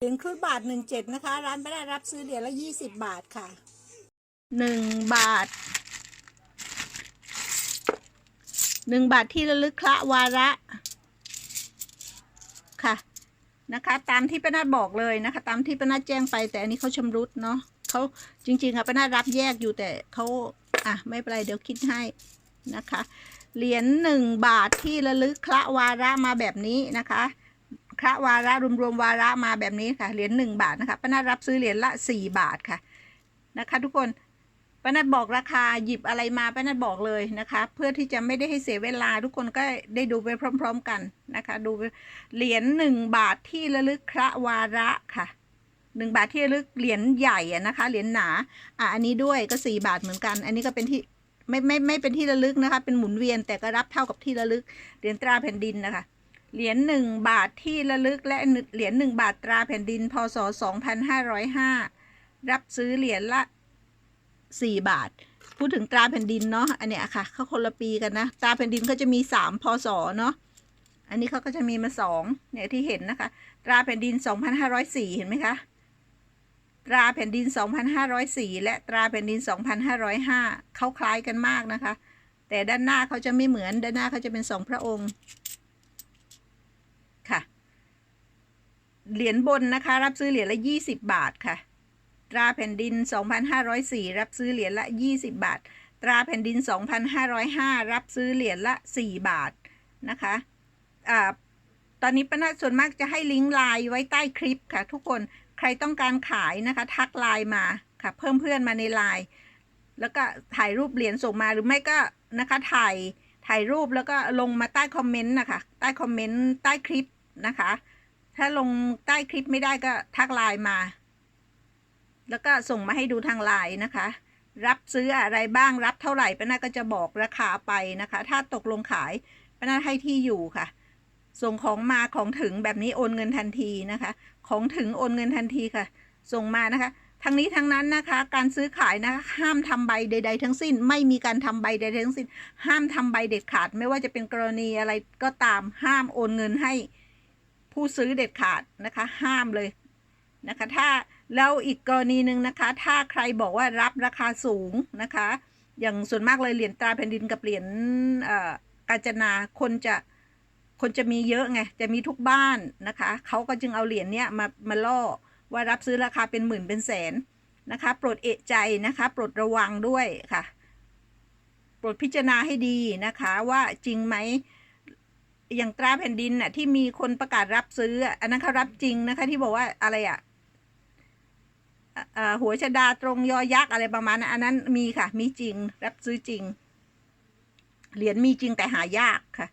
เหรียญครุฑบาทหนึ่งเจ็ดนะคะ ร้านไม่ได้รับซื้อเหรียญละยี่สิบบาทค่ะหนึ่งบาทหนึ่งบาทที่ระลึกคละวาระค่ะนะคะ ตามที่ป้านาบอกเลยนะคะ ตามที่ป้านาแจ้งไป แต่อันนี้เขาชำรุดเนาะเขาจริงๆค่ะป้านารับแยกอยู่แต่เขาอะไม่เป็นไรเดี๋ยวคิดให้นะคะ เหรียญหนึ่งบาทที่ระลึกคละวาระมาแบบนี้นะคะ คละวาระรวมๆวาระมาแบบนี้ค่ะเหรียญหนึ่งบาทนะคะป้านาดรับซื้อเหรียญละสี่บาทค่ะนะคะ ทุกคนป้านัดบอกราคาหยิบอะไรมาป้านัดบอกเลยนะคะ เพื่อที่จะไม่ได้ให้เสียเวลา ทุกคนก็ได้ดูไปพร้อม ๆ กันนะคะ ดูเหรียญหนึ่งบาทที่ระลึกพระวาระค่ะหนึ่งบาทที่ระลึกเหรียญใหญ่นะคะเหรียญหนาอะอันนี้ด้วยก็สี่บาทเหมือนกัน อันนี้ก็เป็นที่ไม่ไม่ไม่เป็นที่ระลึกนะคะ เป็นหมุนเวียนแต่ก็รับเท่ากับที่ระลึกเหรียญตราแผ่นดินนะคะ เหรียญหนึ่งบาทที่ระลึกและเหรียญหนึ่งบาทตราแผ่นดิน พศสองพันห้าร้อยห้ารับซื้อเหรียญละสี่บาท พูดถึงตราแผ่นดินเนาะ อันเนี้ยค่ะเขาคนละปีกันนะ ตราแผ่นดินเขาจะมีสามพศ เนาะ อันนี้เขาก็จะมีมาสองเนี่ยที่เห็นนะคะ ตราแผ่นดินสองพันห้าร้อยสี่เห็นไหมคะ ตราแผ่นดินสองพันห้าร้อยสี่และตราแผ่นดินสองพันห้าร้อยห้าเขาคล้ายกันมากนะคะ แต่ด้านหน้าเขาจะไม่เหมือน ด้านหน้าเขาจะเป็นสองพระองค์ค่ะ เหรียญบนนะคะ รับซื้อเหรียญละยี่สิบบาทค่ะ ตราแผ่นดิน2,504รับซื้อเหรียญละ20บาท ตราแผ่นดิน2,505รับซื้อเหรียญละ4บาทนะคะอ่าตอนนี้ป้านาส่วนมากจะให้ลิงก์ไลน์ไว้ใต้คลิปค่ะ ทุกคนใครต้องการขายนะคะ ทักไลน์มาค่ะ เพิ่มเพื่อนมาในไลน์แล้วก็ถ่ายรูปเหรียญส่งมาหรือไม่ก็นะคะ ถ่ายถ่ายรูปแล้วก็ลงมาใต้คอมเมนต์นะคะ ใต้คอมเมนต์ใต้คลิปนะคะ ถ้าลงใต้คลิปไม่ได้ก็ทักไลน์มา แล้วก็ส่งมาให้ดูทางไลน์นะคะ รับซื้ออะไรบ้างรับเท่าไหร่ป้านาก็จะบอกราคาไปนะคะ ถ้าตกลงขายป้านาให้ที่อยู่ค่ะ ส่งของมาของถึงแบบนี้โอนเงินทันทีนะคะ ของถึงโอนเงินทันทีค่ะ ส่งมานะคะทั้งนี้ทั้งนั้นนะคะ การซื้อขายนะคะห้ามทำใบใด ๆ ทั้งสิ้น ไม่มีการทำใบใดๆทั้งสิ้น ห้ามทำใบเด็ดขาด ไม่ว่าจะเป็นกรณีอะไรก็ตามห้ามโอนเงินให้ ผู้ซื้อเด็ดขาดนะคะ ห้ามเลยนะคะ ถ้าแล้วอีกกรณีหนึ่งนะคะ ถ้าใครบอกว่ารับราคาสูงนะคะ อย่างส่วนมากเลยเหรียญตราแผ่นดินกับเหรียญกาญจนาคนจะคนจะมีเยอะไง จะมีทุกบ้านนะคะ เขาก็จึงเอาเหรียญเนี้ยมามาล่อว่ารับซื้อราคาเป็นหมื่นเป็นแสนนะคะ โปรดเอะใจนะคะ โปรดระวังด้วยค่ะ โปรดพิจารณาให้ดีนะคะว่าจริงไหม อย่างตราแผ่นดินน่ะ ที่มีคนประกาศรับซื้อ อันนั้นเขารับจริงนะคะ ที่บอกว่าอะไรอะหัวชดาตรงยอยักษ์อะไรประมาณนั้นอันนั้นมีค่ะ มีจริง รับซื้อจริง เหรียญมีจริงแต่หายากค่ะ